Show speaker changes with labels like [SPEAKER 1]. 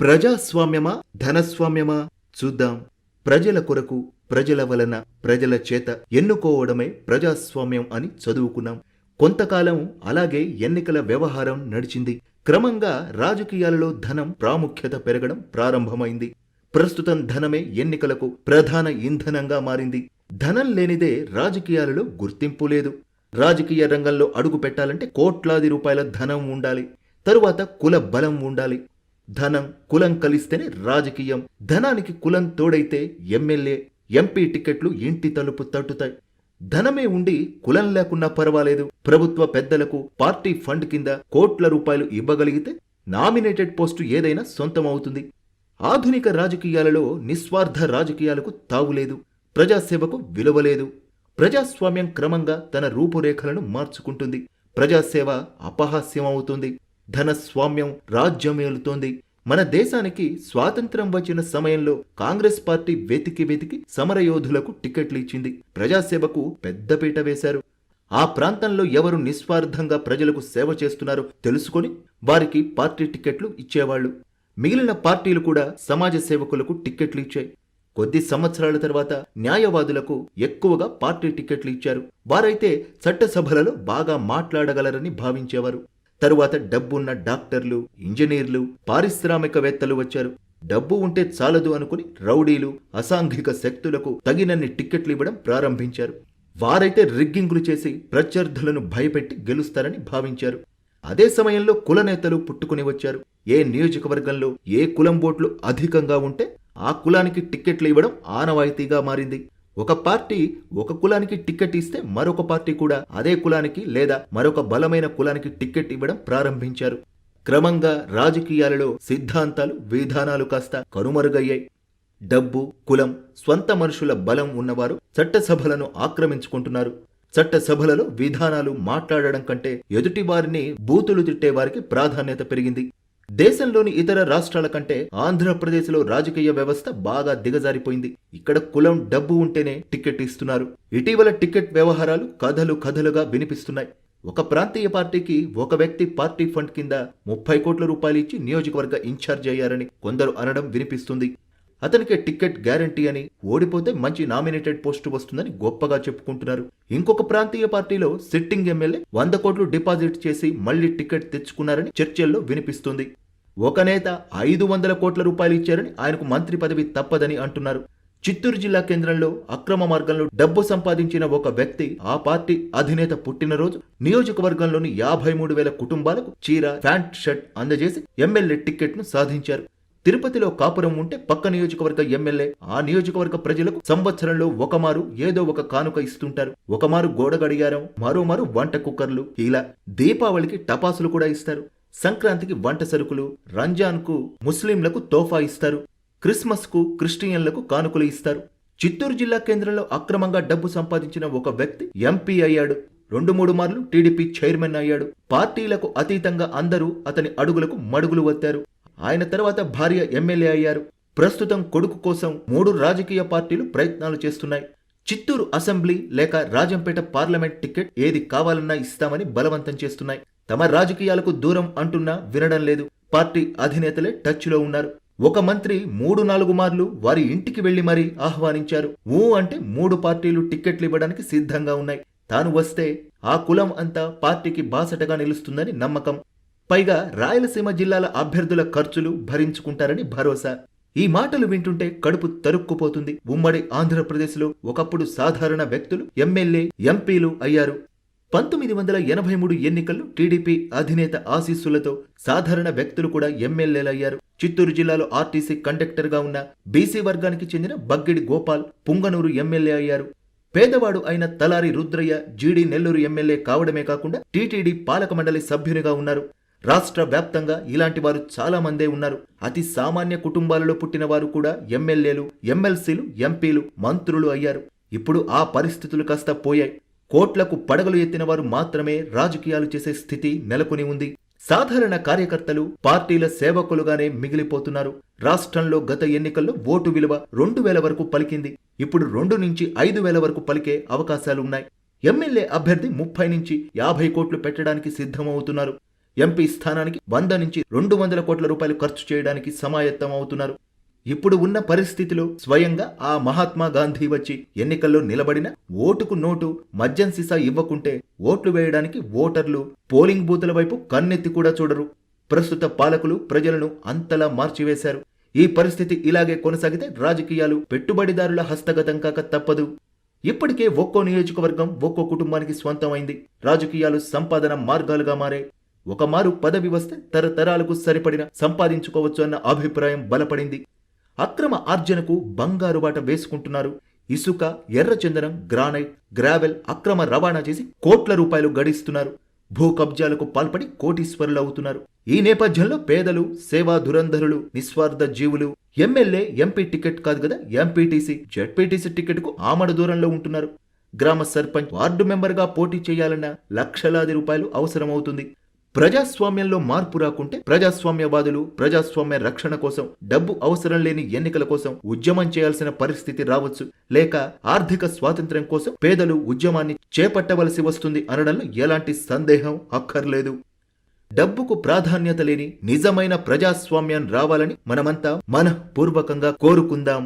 [SPEAKER 1] ప్రజాస్వామ్యమా? ధనస్వామ్యమా? చూద్దాం. ప్రజల కొరకు ప్రజల వలన ప్రజల చేత ఎన్నుకోవడమే ప్రజాస్వామ్యం అని చదువుకున్నాం. కొంతకాలం అలాగే ఎన్నికల వ్యవహారం నడిచింది. క్రమంగా రాజకీయాలలో ధనం ప్రాముఖ్యత పెరగడం ప్రారంభమైంది. ప్రస్తుతం ధనమే ఎన్నికలకు ప్రధాన ఇంధనంగా మారింది. ధనం లేనిదే రాజకీయాలలో గుర్తింపు లేదు. రాజకీయ రంగంలో అడుగు పెట్టాలంటే కోట్లాది రూపాయల ధనం ఉండాలి. తరువాత కుల బలం ఉండాలి. ధనం కులం కలిస్తేనే రాజకీయం. ధనానికి కులం తోడైతే ఎమ్మెల్యే ఎంపీ టికెట్లు ఇంటి తలుపు తట్టుతాయి. ధనమే ఉండి కులం లేకున్నా పర్వాలేదు. ప్రభుత్వ పెద్దలకు పార్టీ ఫండ్ కింద కోట్ల రూపాయలు ఇవ్వగలిగితే నామినేటెడ్ పోస్టు ఏదైనా సొంతమవుతుంది. ఆధునిక రాజకీయాలలో నిస్వార్థ రాజకీయాలకు తావులేదు ప్రజాసేవకు విలువలేదు ప్రజాస్వామ్యం క్రమంగా తన రూపురేఖలను మార్చుకుంటుంది. ప్రజాసేవ ధనస్వామ్యం రాజ్యమేలుతోంది. మన దేశానికి స్వాతంత్రం వచ్చిన సమయంలో కాంగ్రెస్ పార్టీ వెతికి వెతికి సమరయోధులకు టికెట్లు ఇచ్చింది. ప్రజాసేవకు పెద్దపీట వేశారు. ఆ ప్రాంతంలో ఎవరు నిస్వార్థంగా ప్రజలకు సేవ చేస్తున్నారో తెలుసుకొని వారికి పార్టీ టికెట్లు ఇచ్చేవాళ్ళు మిగిలిన పార్టీలు కూడా సమాజ సేవకులకు టిక్కెట్లు ఇచ్చాయి. కొద్ది సంవత్సరాల తర్వాత న్యాయవాదులకు ఎక్కువగా పార్టీ టికెట్లు ఇచ్చారు. వారైతే చట్టసభలలో బాగా మాట్లాడగలరని భావించేవారు. తరువాత డబ్బున్న డాక్టర్లు ఇంజనీర్లు పారిశ్రామికవేత్తలు వచ్చారు. డబ్బు ఉంటే చాలదు అనుకుని రౌడీలు అసాంఘిక శక్తులకు తగినన్ని టిక్కెట్లు ఇవ్వడం ప్రారంభించారు. వారైతే రిగ్గింగులు చేసి ప్రత్యర్థులను భయపెట్టి గెలుస్తారని భావించారు. అదే సమయంలో కులనేతలు పుట్టుకుని వచ్చారు. ఏ నియోజకవర్గంలో ఏ కులం ఓట్లు అధికంగా ఉంటే ఆ కులానికి టిక్కెట్లు ఇవ్వడం ఆనవాయితీగా మారింది. ఒక పార్టీ ఒక కులానికి టిక్కెట్ ఇస్తే మరొక పార్టీ కూడా అదే కులానికి లేదా మరొక బలమైన కులానికి టిక్కెట్ ఇవ్వడం ప్రారంభించారు. క్రమంగా రాజకీయాలలో సిద్ధాంతాలు విధానాలు కాస్త కనుమరుగయ్యాయి. డబ్బు కులం స్వంత మనుషుల బలం ఉన్నవారు చట్టసభలను ఆక్రమించుకుంటున్నారు. చట్టసభలలో విధానాలు మాట్లాడడం కంటే ఎదుటివారిని బూతులు తిట్టే వారికి ప్రాధాన్యత పెరిగింది. దేశంలోని ఇతర రాష్ట్రాల కంటే ఆంధ్రప్రదేశ్లో రాజకీయ వ్యవస్థ బాగా దిగజారిపోయింది. ఇక్కడ కులం డబ్బు ఉంటేనే టికెట్ ఇస్తున్నారు. ఇటీవల టికెట్ వ్యవహారాలు కథలు కథలుగా వినిపిస్తున్నాయి. ఒక ప్రాంతీయ పార్టీకి ఒక వ్యక్తి పార్టీ ఫండ్ కింద ముప్పై కోట్ల రూపాయలు ఇచ్చి నియోజకవర్గ ఇన్ఛార్జ్ అయ్యారని కొందరు అనడం వినిపిస్తుంది. అతనికి టికెట్ గ్యారంటీ అని ఓడిపోతే మంచి నామినేటెడ్ పోస్టు వస్తుందని గొప్పగా చెప్పుకుంటున్నారు. ఇంకొక ప్రాంతీయ పార్టీలో సిట్టింగ్ ఎమ్మెల్యే వంద కోట్లు డిపాజిట్ చేసి మళ్ళీ టికెట్ తెచ్చుకున్నారని చర్చల్లో వినిపిస్తుంది. ఒక నేత ఐదు వందల కోట్ల రూపాయలు ఇచ్చారని ఆయనకు మంత్రి పదవి తప్పదని అంటున్నారు. చిత్తూరు జిల్లా కేంద్రంలో అక్రమ మార్గంలో డబ్బు సంపాదించిన ఒక వ్యక్తి ఆ పార్టీ అధినేత పుట్టినరోజు నియోజకవర్గంలోని యాభై మూడు వేల కుటుంబాలకు చీర ప్యాంట్ షర్ట్ అందజేసి ఎమ్మెల్యే టికెట్ను సాధించారు. తిరుపతిలో కాపురం ఉంటే పక్క నియోజకవర్గ ఎమ్మెల్యే ఆ నియోజకవర్గ ప్రజలకు సంవత్సరంలో ఒకమారు ఏదో ఒక కానుక ఇస్తుంటారు. ఒకమారు గోడ గడియారం మరోమారు వంట కుక్కర్లు. ఇలా దీపావళికి టపాసులు కూడా ఇస్తారు. సంక్రాంతికి వంట సరుకులు రంజాన్కు ముస్లింలకు తోఫా ఇస్తారు. క్రిస్మస్కు క్రిస్టియన్లకు కానుకలు ఇస్తారు. చిత్తూరు జిల్లా కేంద్రంలో అక్రమంగా డబ్బు సంపాదించిన ఒక వ్యక్తి ఎంపీ అయ్యాడు. రెండు మూడు మార్లు టీడీపీ చైర్మన్ అయ్యాడు. పార్టీలకు అతీతంగా అందరూ అతని అడుగులకు మడుగులు వత్తారు. ఆయన తర్వాత భార్య ఎమ్మెల్యే అయ్యారు. ప్రస్తుతం కొడుకు కోసం మూడు రాజకీయ పార్టీలు ప్రయత్నాలు చేస్తున్నాయి. చిత్తూరు అసెంబ్లీ లేక రాజంపేట పార్లమెంట్ టికెట్ ఏది కావాలన్నా ఇస్తామని బలవంతం చేస్తున్నాయి. తమ రాజకీయాలకు దూరం అంటున్నా వినడం లేదు. పార్టీ అధినేతలే టచ్లో ఉన్నారు. ఒక మంత్రి మూడు నాలుగు మార్లు వారి ఇంటికి వెళ్ళి మరీ ఆహ్వానించారు. ఊ అంటే మూడు పార్టీలు టిక్కెట్లు ఇవ్వడానికి సిద్ధంగా ఉన్నాయి. తాను వస్తే ఆ కులం అంతా పార్టీకి బాసటగా నిలుస్తుందని నమ్మకం. పైగా రాయలసీమ జిల్లాల అభ్యర్థుల ఖర్చులు భరించుకుంటారని భరోసా. ఈ మాటలు వింటుంటే కడుపు తరుక్కుపోతుంది. ఉమ్మడి ఆంధ్రప్రదేశ్లో ఒకప్పుడు సాధారణ వ్యక్తులు ఎమ్మెల్యే ఎంపీలు అయ్యారు. పంతొమ్మిది వందల ఎనభై మూడు ఎన్నికల్లో టీడీపీ అధినేత ఆశీస్సులతో సాధారణ వ్యక్తులు కూడా ఎమ్మెల్యేలయ్యారు చిత్తూరు జిల్లాలో ఆర్టీసీ కండక్టర్గా ఉన్న బీసీ వర్గానికి చెందిన బగ్గిడి గోపాల్ పుంగనూరు ఎమ్మెల్యే అయ్యారు. పేదవాడు అయిన తలారి రుద్రయ్య జీడి నెల్లూరు ఎమ్మెల్యే కావడమే కాకుండా టీటీడీ పాలక మండలి సభ్యునిగా ఉన్నారు. రాష్ట్ర వ్యాప్తంగా ఇలాంటి వారు చాలా మందే ఉన్నారు. అతి సామాన్య కుటుంబాలలో పుట్టిన వారు కూడా ఎమ్మెల్యేలు ఎమ్మెల్సీలు ఎంపీలు మంత్రులు అయ్యారు. ఇప్పుడు ఆ పరిస్థితులు కాస్త పోయాయి. కోట్లకు పడగలు ఎత్తిన వారు మాత్రమే రాజకీయాలు చేసే స్థితి నెలకొని ఉంది. సాధారణ కార్యకర్తలు పార్టీల సేవకులుగానే మిగిలిపోతున్నారు. రాష్ట్రంలో గత ఎన్నికల్లో ఓటు విలువ రెండు వేల వరకు పలికింది. ఇప్పుడు రెండు నుంచి ఐదు వేల వరకు పలికే అవకాశాలున్నాయి. ఎమ్మెల్యే అభ్యర్థి ముప్పై నుంచి యాభై కోట్లు పెట్టడానికి సిద్ధమవుతున్నారు. ఎంపీ స్థానానికి వంద నుంచి రెండు వందల కోట్ల రూపాయలు ఖర్చు చేయడానికి సమాయత్తం అవుతున్నారు. ఇప్పుడు ఉన్న పరిస్థితిలో స్వయంగా ఆ మహాత్మా గాంధీ వచ్చి ఎన్నికల్లో నిలబడిన ఓటుకు నోటు మద్యం సీసా ఇవ్వకుంటే ఓట్లు వేయడానికి ఓటర్లు పోలింగ్ బూతుల వైపు కన్నెత్తి కూడా చూడరు. ప్రస్తుత పాలకులు ప్రజలను అంతలా మార్చివేశారు. ఈ పరిస్థితి ఇలాగే కొనసాగితే రాజకీయాలు పెట్టుబడిదారుల హస్తగతం కాక తప్పదు. ఇప్పటికే ఒక్కో నియోజకవర్గం ఒక్కో కుటుంబానికి స్వంతమైంది. రాజకీయాలు సంపాదన మార్గాలుగా మారే ఒకమారు పదవి వస్తే తరతరాలకు సరిపడిన సంపాదించుకోవచ్చు అన్న అభిప్రాయం బలపడింది. అక్రమ ఆర్జనకు బంగారు బాట వేసుకుంటున్నారు. ఇసుక ఎర్రచందనం గ్రానైట్ గ్రావెల్ అక్రమ రవాణా చేసి కోట్ల రూపాయలు గడిస్తున్నారు. భూ కబ్జాలకు పాల్పడి కోటీశ్వరులు అవుతున్నారు. ఈ నేపథ్యంలో పేదలు సేవా దురంధరులు నిస్వార్థ జీవులు ఎమ్మెల్యే ఎంపీ టికెట్ కాదు కదా ఎంపీటీసీ జెడ్పీటీసీ టికెట్కు ఆమడ దూరంలో ఉంటున్నారు. గ్రామ సర్పంచ్ వార్డు మెంబర్గా పోటీ చేయాలన్న లక్షలాది రూపాయలు అవసరమవుతుంది. ప్రజాస్వామ్యంలో మార్పు రాకుంటే ప్రజాస్వామ్యవాదులు ప్రజాస్వామ్య రక్షణ కోసం డబ్బు అవసరం లేని ఎన్నికల కోసం ఉద్యమం చేయాల్సిన పరిస్థితి రావచ్చు. లేక ఆర్థిక స్వాతంత్ర్యం కోసం పేదలు ఉద్యమాన్ని చేపట్టవలసి వస్తుంది అనడంలో ఎలాంటి సందేహం అక్కర్లేదు. డబ్బుకు ప్రాధాన్యత లేని నిజమైన ప్రజాస్వామ్యం రావాలని మనమంతా మనఃపూర్వకంగా కోరుకుందాం.